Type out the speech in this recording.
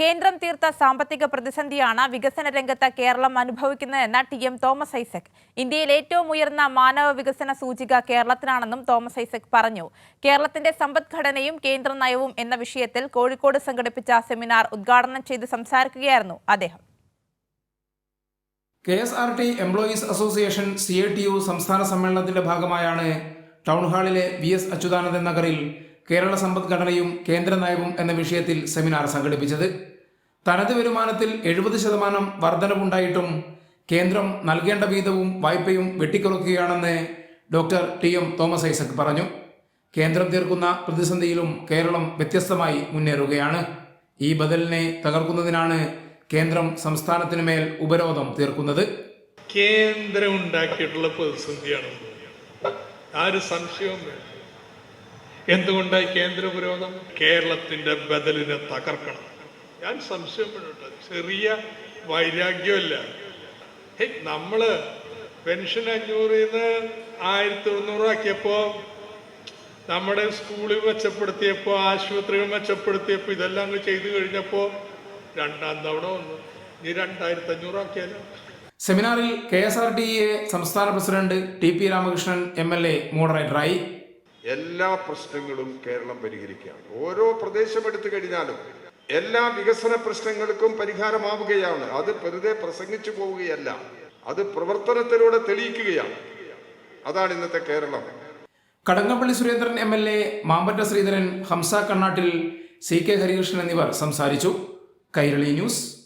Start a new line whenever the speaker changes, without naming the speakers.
കേന്ദ്രം തീർത്ത സാമ്പത്തിക പ്രതിസന്ധിയാണ് വികസന രംഗത്ത് കേരളം അനുഭവിക്കുന്നതെന്ന് ടി എം തോമസ് ഐസക്. ഇന്ത്യയിൽ ഏറ്റവും ഉയർന്ന മാനവ വികസന സൂചിക കേരളത്തിനാണെന്നും തോമസ് ഐസക് പറഞ്ഞു. കേരളത്തിന്റെ സമ്പദ്ഘടനയും കേന്ദ്ര നയവും എന്ന വിഷയത്തിൽ കോഴിക്കോട് സംഘടിപ്പിച്ച സെമിനാർ ഉദ്ഘാടനം ചെയ്ത് സംസാരിക്കുകയായിരുന്നു അദ്ദേഹം.
K S R T employees association C A T U സംസ്ഥാന സമ്മേളനത്തിന്റെ ഭാഗമായാണ് ടൗൺ ഹാളിലെ വി എസ് അച്യുതാനന്ദൻ നഗറിൽ കേരള സമ്പദ്ഘടനയും കേന്ദ്ര നയവും എന്ന വിഷയത്തിൽ സെമിനാർ സംഘടിപ്പിച്ചത്. തനത് വരുമാനത്തിൽ എഴുപത് ശതമാനം വർധനവുണ്ടായിട്ടും കേന്ദ്രം നൽകേണ്ട വീതവും വായ്പയും വെട്ടിക്കുറക്കുകയാണെന്ന് doctor T M Thomas Isaac പറഞ്ഞു. കേന്ദ്രം തീർക്കുന്ന പ്രതിസന്ധിയിലും കേരളം വ്യത്യസ്തമായി മുന്നേറുകയാണ്. ഈ ബദലിനെ തകർക്കുന്നതിനാണ് കേന്ദ്രം സംസ്ഥാനത്തിനു മേൽ ഉപരോധം തീർക്കുന്നത്.
കേന്ദ്രം ഉണ്ടാക്കിയിട്ടുള്ള പ്രതിസന്ധിയാണെന്ന് ആ ഒരു സംശയവും വേണ്ട എന്തുകൊണ്ടായി കേന്ദ്ര പുരോഗം കേരളത്തിന്റെ ബദലിനെ തകർക്കണം? ഞാൻ സംശയപ്പെടുന്നുണ്ട് ചെറിയ വൈരാഗ്യമല്ല. നമ്മൾ പെൻഷൻ അഞ്ഞൂറിൽ നിന്ന് ആയിരത്തി തൊണ്ണൂറാക്കിയപ്പോ നമ്മുടെ സ്കൂളിൽ മെച്ചപ്പെടുത്തിയപ്പോ ആശുപത്രികൾ മെച്ചപ്പെടുത്തിയപ്പോ ഇതെല്ലാം അങ്ങ് ചെയ്തു കഴിഞ്ഞപ്പോൾ രണ്ടാം തവണ വന്നു. ഇനി രണ്ടായിരത്തി അഞ്ഞൂറാക്കിയാലോ
സെമിനാറിൽ K S R T A സംസ്ഥാന president T P Ramakrishnan M L A മോഡറേറ്ററായി.
എല്ലാ പ്രശ്നങ്ങളും കേരളം പരിഹരിക്കുകയാണ്. ഓരോ പ്രദേശം എടുത്തു കഴിഞ്ഞാലും എല്ലാ വികസന പ്രശ്നങ്ങൾക്കും പരിഹാരമാവുകയാണ്. അത് വെറുതെ പ്രസംഗിച്ചു പോവുകയല്ല. അത് പ്രവർത്തനത്തിലൂടെ തെളിയിക്കുകയാണ്. അതാണ് ഇന്നത്തെ Kerala.
Kadannappalli Surendran M L A Mambatta Sreedharan Hamsa Kannattil C K Harikrishnan എന്നിവർ സംസാരിച്ചു. കൈരളി ന്യൂസ്.